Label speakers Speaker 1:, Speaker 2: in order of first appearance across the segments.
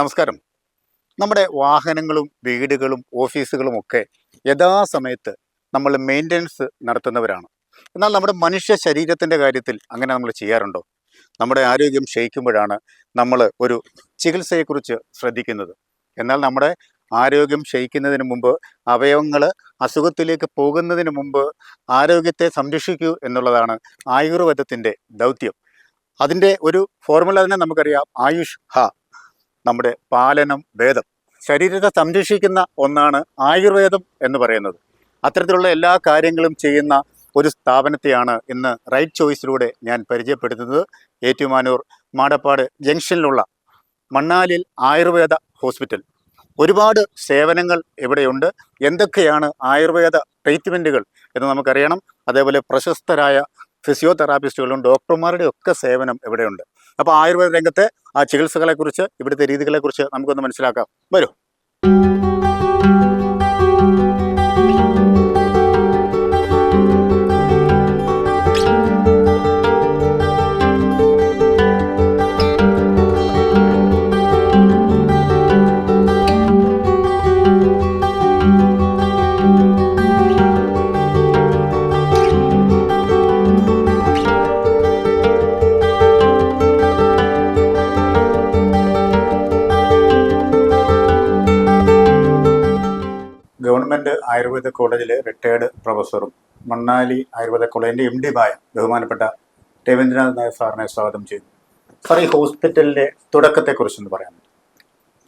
Speaker 1: നമസ്കാരം. നമ്മുടെ വാഹനങ്ങളും വീടുകളും ഓഫീസുകളും ഒക്കെ യഥാസമയത്ത് നമ്മൾ മെയിന്റനൻസ് നടത്തുന്നവരാണ്. എന്നാൽ നമ്മുടെ മനുഷ്യ ശരീരത്തിന്റെ കാര്യത്തിൽ അങ്ങനെ നമ്മൾ ചെയ്യാറുണ്ടോ? നമ്മുടെ ആരോഗ്യം ക്ഷയിക്കുമ്പോഴാണ് നമ്മൾ ഒരു ചികിത്സയെക്കുറിച്ച് ശ്രദ്ധിക്കുന്നത്. എന്നാൽ നമ്മുടെ ആരോഗ്യം ക്ഷയിക്കുന്നതിന് മുമ്പ് അവയവങ്ങൾ അസുഖത്തിലേക്ക് പോകുന്നതിന് മുമ്പ് ആരോഗ്യത്തെ സംരക്ഷിക്കൂ എന്നുള്ളതാണ് ആയുർവേദത്തിന്റെ ദൗത്യം. അതിന്റെ ഒരു ഫോർമുല തന്നെ നമുക്കറിയാം. ആയുഷ് ഹ. നമ്മുടെ പാലനം വേദം. ശരീരത്തെ സംരക്ഷിക്കുന്ന ഒന്നാണ് ആയുർവേദം എന്ന് പറയുന്നത്. അത്തരത്തിലുള്ള എല്ലാ കാര്യങ്ങളും ചെയ്യുന്ന ഒരു സ്ഥാപനത്തെയാണ് ഇന്ന് റൈറ്റ് ചോയ്സിലൂടെ ഞാൻ പരിചയപ്പെടുത്തുന്നത്. ഏറ്റുമാനൂർ മാടപ്പാട് ജംഗ്ഷനിലുള്ള മണ്ണാലിൽ ആയുർവേദ ഹോസ്പിറ്റൽ. ഒരുപാട് സേവനങ്ങൾ ഇവിടെയുണ്ട്. എന്തൊക്കെയാണ് ആയുർവേദ ട്രീറ്റ്മെന്റുകൾ എന്ന് നമുക്കറിയണം. അതേപോലെ പ്രശസ്തരായ ഫിസിയോതെറാപ്പിസ്റ്റുകളും ഡോക്ടർമാരുടെ ഒക്കെ സേവനം ഇവിടെയുണ്ട്. അപ്പോൾ ആയുർവേദ രംഗത്തെ ആ ചികിത്സകളെക്കുറിച്ച് ഇവിടുത്തെ രീതികളെക്കുറിച്ച് നമുക്കൊന്ന് മനസ്സിലാക്കാം. വരൂ. ആയുർവേദ കോളേജിലെ റിട്ടയേർഡ് പ്രൊഫസറും മണ്ണാലി ആയുർവേദ കോളേജിന്റെ എം ഡിയുമായ ബഹുമാനപ്പെട്ട രവീന്ദ്രനാഥ് നായർ സാറിനെ സ്വാഗതം ചെയ്തു സാർ ഈ ഹോസ്പിറ്റലിന്റെ തുടക്കത്തെക്കുറിച്ചൊന്ന് പറയാം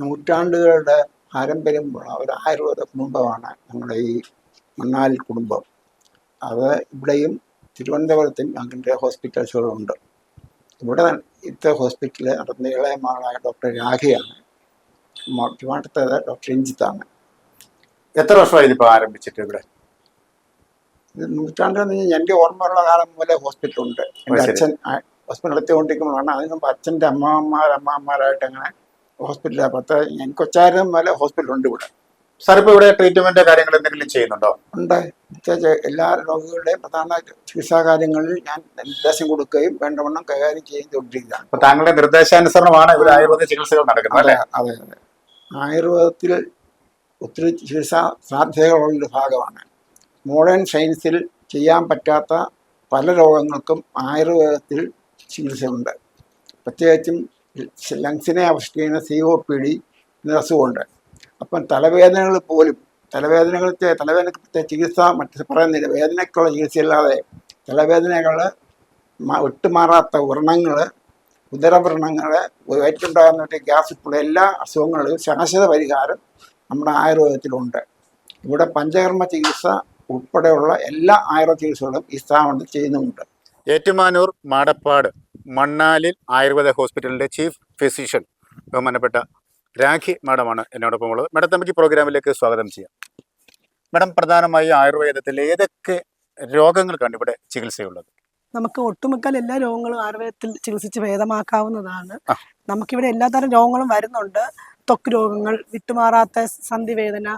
Speaker 2: നൂറ്റാണ്ടുകളുടെ പാരമ്പര്യമുള്ള ഒരു ആയുർവേദ കുടുംബമാണ് നമ്മുടെ ഈ മണ്ണാലി കുടുംബം. അത് ഇവിടെയും തിരുവനന്തപുരത്തും ഞങ്ങളുടെ ഹോസ്പിറ്റൽസുകളുണ്ട്. ഇവിടെ ഇത്തെ ഹോസ്പിറ്റലിൽ നടന്ന ഇളയ മകളായ ഡോക്ടർ രാഖിയാണ്. ട്രിവാണ്ടത്തേത് ഡോക്ടർ രഞ്ജിത്താണ്.
Speaker 1: എത്ര വർഷമായി ഇതിപ്പോൾ ആരംഭിച്ചിട്ട് ഇവിടെ?
Speaker 2: നൂറ്റാണ്ടെന്ന് എന്റെ ഓർമ്മയുള്ള കാലം മുതലേ ഹോസ്പിറ്റലുണ്ട്.
Speaker 1: എന്റെ.
Speaker 2: അച്ഛൻ ഹോസ്പിറ്റൽ എടുത്തുകൊണ്ടിരിക്കുമ്പോഴാണ് അതിന് മുമ്പ് അച്ഛന്റെ അമ്മമാർ അമ്മമാരായിട്ട് അങ്ങനെ ഹോസ്പിറ്റലിൽ പത്ത് ഞാൻ കൊച്ചായിരുന്ന മുതലേ ഹോസ്പിറ്റലുണ്ട് ഇവിടെ.
Speaker 1: സാർ ഇപ്പോൾ ഇവിടെ ട്രീറ്റ്മെന്റ് കാര്യങ്ങൾ എന്തെങ്കിലും ചെയ്യുന്നുണ്ടോ?
Speaker 2: ഉണ്ട്. എല്ലാ രോഗികളുടെയും പ്രധാന ചികിത്സാ കാര്യങ്ങളിൽ ഞാൻ നിർദ്ദേശം കൊടുക്കുകയും വേണ്ടവണ്ണം കൈകാര്യം ചെയ്തുകൊണ്ടിരിക്കുകയാണ്.
Speaker 1: അപ്പോൾ താങ്കളുടെ നിർദ്ദേശാനുസരണമാണ് ഇവിടെ ആയുർവേദ ചികിത്സകൾ നടക്കുന്നത്
Speaker 2: അതെ അതെ. ആയുർവേദത്തിൽ ഒത്തിരി ചികിത്സാ സാധ്യതകളുള്ള ഭാഗമാണ്. മോഡേൺ സയൻസിൽ ചെയ്യാൻ പറ്റാത്ത പല രോഗങ്ങൾക്കും ആയുർവേദത്തിൽ ചികിത്സയുണ്ട്. പ്രത്യേകിച്ചും ലങ്സിനെ അവശിക്കുന്ന സി ഒ പി ഡി എന്ന അസുഖമുണ്ട് അപ്പം തലവേദനകൾ പോലും തലവേദനകൾക്ക് തലവേദനക്ക് പ്രത്യേക ചികിത്സ മറ്റ് പറയുന്നില്ല വേദനയ്ക്കുള്ള ചികിത്സയില്ലാതെ തലവേദനകൾ വിട്ടുമാറാത്ത വ്രണങ്ങൾ ഉദരവ്രണങ്ങൾ വയറ്റുണ്ടാകുന്ന ഗ്യാസ് ഉൾപ്പെടെ എല്ലാ അസുഖങ്ങളിലും ശാശ്വത പരിഹാരം നമ്മുടെ ആയുർവേദത്തിലുണ്ട്. ഇവിടെ പഞ്ചകർമ്മ ചികിത്സ ഉൾപ്പെടെയുള്ള എല്ലാ ആയുർവേദ ചികിത്സകളും ഈ സ്ഥാപനത്തിൽ ചെയ്യുന്നുമുണ്ട്.
Speaker 1: ഏറ്റുമാനൂർ മാടപ്പാട് മണ്ണാലിൽ ആയുർവേദ ഹോസ്പിറ്റലിന്റെ ചീഫ് ഫിസിഷ്യൻ ബഹുമാനപ്പെട്ട രാഖി മാഡമാണ് എന്നോടൊപ്പം ഉള്ളത്. മാഡത്തെ നമുക്ക് ഈ പ്രോഗ്രാമിലേക്ക് സ്വാഗതം ചെയ്യാം. മാഡം പ്രധാനമായി ആയുർവേദത്തിൽ ഏതൊക്കെ രോഗങ്ങൾക്കാണ് ഇവിടെ ചികിത്സയുള്ളത്?
Speaker 3: നമുക്ക് ഒട്ടുമിക്കൽ എല്ലാ രോഗങ്ങളും ആയുർവേദത്തിൽ ചികിത്സിച്ച് ഭേദമാക്കാവുന്നതാണ്. നമുക്കിവിടെ എല്ലാതരം രോഗങ്ങളും വരുന്നുണ്ട്. ത്വക്ക് രോഗങ്ങൾ വിട്ടുമാറാത്ത സന്ധിവേദന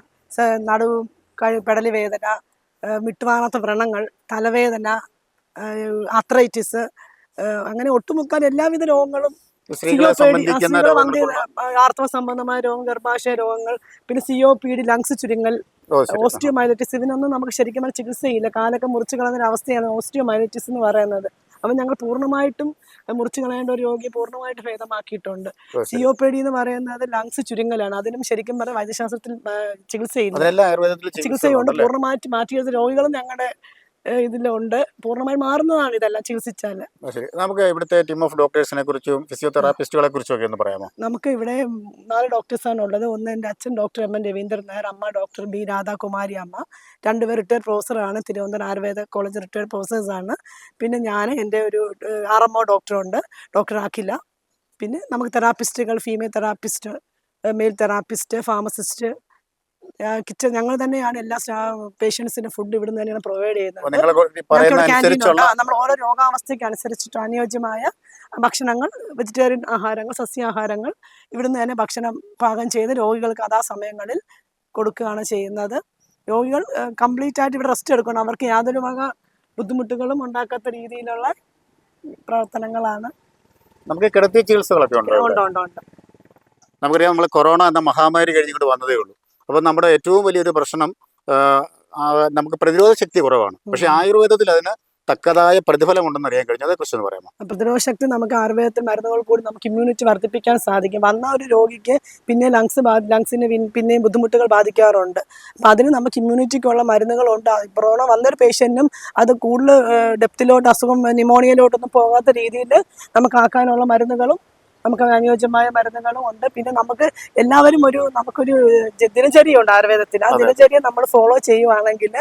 Speaker 3: നടുവ് പെടലി വേദന വിട്ടുമാറാത്ത വ്രണങ്ങൾ തലവേദന ആത്രൈറ്റിസ് അങ്ങനെ ഒട്ടുമുക്കാൽ എല്ലാവിധ രോഗങ്ങളും ആർത്തവ സംബന്ധമായ രോഗം ഗർഭാശയ രോഗങ്ങൾ പിന്നെ C O P D lungs ചുരുങ്ങൽ. Osteomyelitis ഇതിനൊന്നും നമുക്ക് ശരിക്കും ചികിത്സയില്ല. കാലൊക്കെ മുറിച്ചു കളഞ്ഞൊരു അവസ്ഥയാണ് ഓസ്റ്റിയോമൈലറ്റിസ് എന്ന് പറയുന്നത്. അപ്പം ഞങ്ങൾ പൂർണമായിട്ടും മുറിച്ച് കളയേണ്ട ഒരു രോഗിയെ പൂർണമായിട്ട് ഭേദമാക്കിയിട്ടുണ്ട്. സി. ഒ പി ഡി എന്ന് പറയുന്നത് ലങ്സ് ചുരുങ്ങലാണ്. അതിനും ശരിക്കും പറഞ്ഞാൽ വൈദ്യശാസ്ത്രത്തിൽ
Speaker 1: ചികിത്സ ആയുർവേദത്തിൽ
Speaker 3: ചികിത്സയുണ്ട്. പൂർണമായിട്ട് മാറ്റിയത് രോഗികളും ഞങ്ങളുടെ ഇതിലുണ്ട്. പൂർണമായി മാറുന്നതാണ് ഇതെല്ലാം ചികിത്സിച്ചാൽ
Speaker 1: ശരി. നമുക്ക് ഇവിടുത്തെ ടീം ഓഫ് ഡോക്ടേഴ്സിനെ കുറിച്ചും ഫിസിയോതെറാപ്പിസ്റ്റുകളെ കുറിച്ചും ഒക്കെ ഒന്ന് പറയാമോ?
Speaker 3: നമുക്ക് ഇവിടെ നാല് ഡോക്ടേഴ്സാണ് ഉള്ളത് ഒന്ന് എന്റെ അച്ഛൻ doctor M N Ravindran Nair അമ്മ ഡോക്ടർ ബി രാധാകുമാരി അമ്മ. രണ്ടുപേർ റിട്ടയർഡ് പ്രൊഫസറാണ്. തിരുവനന്തപുരം ആയുർവേദ കോളേജ് റിട്ടയർഡ് പ്രൊഫസേഴ്സാണ്. പിന്നെ ഞാൻ എന്റെ ഒരു ആർ എം ഒ ഡോക്ടറുണ്ട്. ഡോക്ടർ അഖില. പിന്നെ നമുക്ക് തെറാപ്പിസ്റ്റുകൾ female therapist male therapist pharmacist kitchen ഞങ്ങൾ തന്നെയാണ് എല്ലാ പേഷ്യൻസിന്റെ ഫുഡ് ഇവിടുന്ന് തന്നെയാണ് പ്രൊവൈഡ് ചെയ്യുന്നത്. നമ്മൾ ഓരോ രോഗാവസ്ഥയ്ക്ക് അനുസരിച്ചിട്ട് അനുയോജ്യമായ ഭക്ഷണങ്ങൾ വെജിറ്റേറിയൻ ആഹാരങ്ങൾ സസ്യാഹാരങ്ങൾ ഇവിടുന്ന് തന്നെ ഭക്ഷണം പാകം ചെയ്ത് രോഗികൾക്ക് അതാ സമയങ്ങളിൽ കൊടുക്കുകയാണ് ചെയ്യുന്നത്. രോഗികൾ കംപ്ലീറ്റ് ആയിട്ട് ഇവിടെ റെസ്റ്റ് എടുക്കണം. അവർക്ക് യാതൊരു വക ബുദ്ധിമുട്ടുകളും ഉണ്ടാക്കാത്ത രീതിയിലുള്ള പ്രവർത്തനങ്ങളാണ്.
Speaker 1: നമുക്ക് കിടത്തിയ ചികിത്സകളൊക്കെ ഉണ്ടോ ഇവിടെ?
Speaker 3: ഉണ്ട് ഉണ്ട് ഉണ്ട്.
Speaker 1: നമുക്കറിയാം നമ്മൾ കൊറോണ എന്ന മഹാമാരി കഴിഞ്ഞിട്ട് വന്നതേ ഉള്ളൂ. അപ്പോൾ നമ്മുടെ ഏറ്റവും വലിയൊരു പ്രശ്നം നമുക്ക് പ്രതിരോധ ശക്തി കുറവാണ്. പക്ഷേ ആയുർവേദത്തിൽ അതിന് തക്കതായ പ്രതിഫലം ഉണ്ടെന്ന് അറിയാൻ കഴിഞ്ഞു. അതേക്കുറിച്ച് ഒന്ന് പറയാമോ
Speaker 3: പ്രതിരോധ ശക്തി നമുക്ക് ആയുർവേദത്തിൽ മരുന്നുകൾ കൂടി നമുക്ക് ഇമ്മ്യൂണിറ്റി വർദ്ധിപ്പിക്കാൻ സാധിക്കും. വന്ന ഒരു രോഗിക്ക് പിന്നെ ലങ്സ് ലങ്സിന് പിന്നെയും ബുദ്ധിമുട്ടുകൾ ബാധിക്കാറുണ്ട്. അപ്പം അതിന് നമുക്ക് ഇമ്മ്യൂണിറ്റിക്കുള്ള മരുന്നുകളുണ്ട് കൊറോണ വന്നൊരു പേഷ്യന്റിനും അത് കൂടുതൽ ഡെപ്തിലോട്ട് അസുഖം ന്യൂമോണിയയിലോട്ടൊന്നും പോകാത്ത രീതിയിൽ നമുക്ക് ആക്കാനുള്ള മരുന്നുകളും നമുക്ക് അനുയോജ്യമായ മരുന്നുകളും ഉണ്ട്. പിന്നെ നമുക്ക് എല്ലാവരും ഒരു നമുക്കൊരു ദിനചര്യ ഉണ്ട് ആയുർവേദത്തിൽ. ആ. ദിനചര്യ നമ്മൾ ഫോളോ ചെയ്യുവാണെങ്കിൽ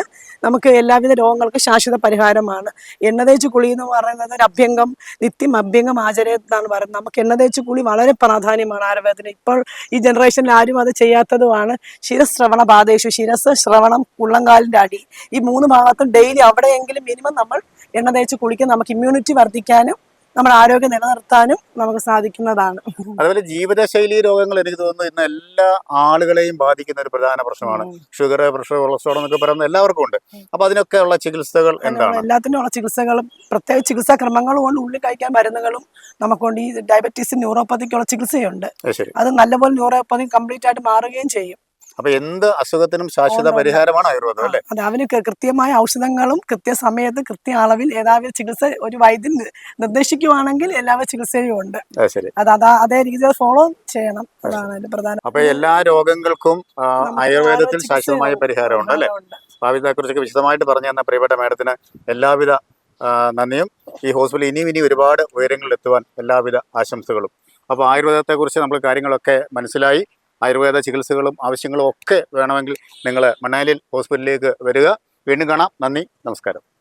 Speaker 3: നമുക്ക് എല്ലാവിധ രോഗങ്ങൾക്കും ശാശ്വത പരിഹാരമാണ്. എണ്ണ തേച്ച് കുളി എന്ന് പറയുന്നത് ഒരു അഭ്യംഗം നിത്യം അഭ്യംഗം ആചരേ എന്നാണ് പറയുന്നത്. നമുക്ക് എണ്ണ തേച്ച് കുളി വളരെ പ്രാധാന്യമാണ് ആയുർവേദത്തിന്. ഇപ്പോൾ ഈ ജനറേഷനിൽ ആരും അത് ചെയ്യാത്തതുമാണ്. ശിരശ്രവണ ബാധേഷു. ശിരസ് ശ്രവണം ഉള്ളങ്കാലിന്റെ അടി. ഈ മൂന്ന് ഭാഗത്തും ഡെയിലി അവിടെയെങ്കിലും മിനിമം നമ്മൾ എണ്ണ തേച്ച് കുളിക്കാൻ നമുക്ക് ഇമ്മ്യൂണിറ്റി വർദ്ധിക്കാനും നമ്മുടെ ആരോഗ്യം നിലനിർത്താനും നമുക്ക് സാധിക്കുന്നതാണ്.
Speaker 1: അതുപോലെ ജീവിതശൈലി രോഗങ്ങൾ എനിക്ക് തോന്നുന്നു ഇന്ന് എല്ലാ ആളുകളെയും ബാധിക്കുന്ന ഒരു പ്രധാന പ്രശ്നമാണ്. ഷുഗർ പ്രഷർ കൊളസ്ട്രോൾ എന്നൊക്കെ പറയുന്നത് എല്ലാവർക്കും ഉണ്ട്. അപ്പൊ അതിനൊക്കെയുള്ള ചികിത്സകൾ എന്താണ്?
Speaker 3: എല്ലാത്തിനും ഉള്ള ചികിത്സകളും പ്രത്യേക ചികിത്സാ ക്രമങ്ങളും കൊണ്ട് ഉള്ളിൽ കഴിക്കാൻ മരുന്നുകളും നമുക്കുണ്ട് ഈ ഡയബറ്റീസ് ന്യൂറോപ്പതിക്കുള്ള ചികിത്സയുണ്ട്.
Speaker 1: അത്
Speaker 3: അത് നല്ലപോലെ ന്യൂറോപ്പതി കംപ്ലീറ്റ് ആയിട്ട് മാറുകയും ചെയ്യും.
Speaker 1: അപ്പൊ എന്ത് അസുഖത്തിനും ശാശ്വത. പരിഹാരമാണ് ആയുർവേദം അല്ലേ?
Speaker 3: അത്. അവന് കൃത്യമായ ഔഷധങ്ങളും കൃത്യസമയത്ത് കൃത്യ അളവിൽ ഏതാവിധ ചികിത്സ ഒരു വൈദ്യൻ നിർദ്ദേശിക്കുവാണെങ്കിൽ എല്ലാവിധ ചികിത്സയും ഉണ്ട്.
Speaker 1: അത് ശരി.
Speaker 3: അത് അതാ അതേ രീതിയിൽ ഫോളോ ചെയ്യണം. അതാണ് അതിന്റെ പ്രധാന
Speaker 1: അപ്പൊ എല്ലാ രോഗങ്ങൾക്കും ആയുർവേദത്തിൽ ശാശ്വതമായ പരിഹാരമുണ്ട് അല്ലേ. അപ്പൊ ഇതേക്കുറിച്ചൊക്കെ വിശദമായിട്ട് പറഞ്ഞു തന്ന പ്രിയപ്പെട്ട മാഡത്തിന് എല്ലാവിധ നന്ദിയും. ഈ ഹോസ്പിറ്റൽ ഇനിയും ഇനി ഒരുപാട് ഉയരങ്ങളിൽ എത്തുവാൻ എല്ലാവിധ ആശംസകളും. അപ്പോൾ ആയുർവേദത്തെക്കുറിച്ച് നമ്മൾ കാര്യങ്ങളൊക്കെ മനസ്സിലായി. ആയുർവേദ ചികിത്സകളും ആവശ്യങ്ങളും ഒക്കെ വേണമെങ്കിൽ നിങ്ങൾ മണ്ണാലിൽ ഹോസ്പിറ്റലിലേക്ക് വരിക. വീണ്ടും കാണാം. നന്ദി. നമസ്കാരം.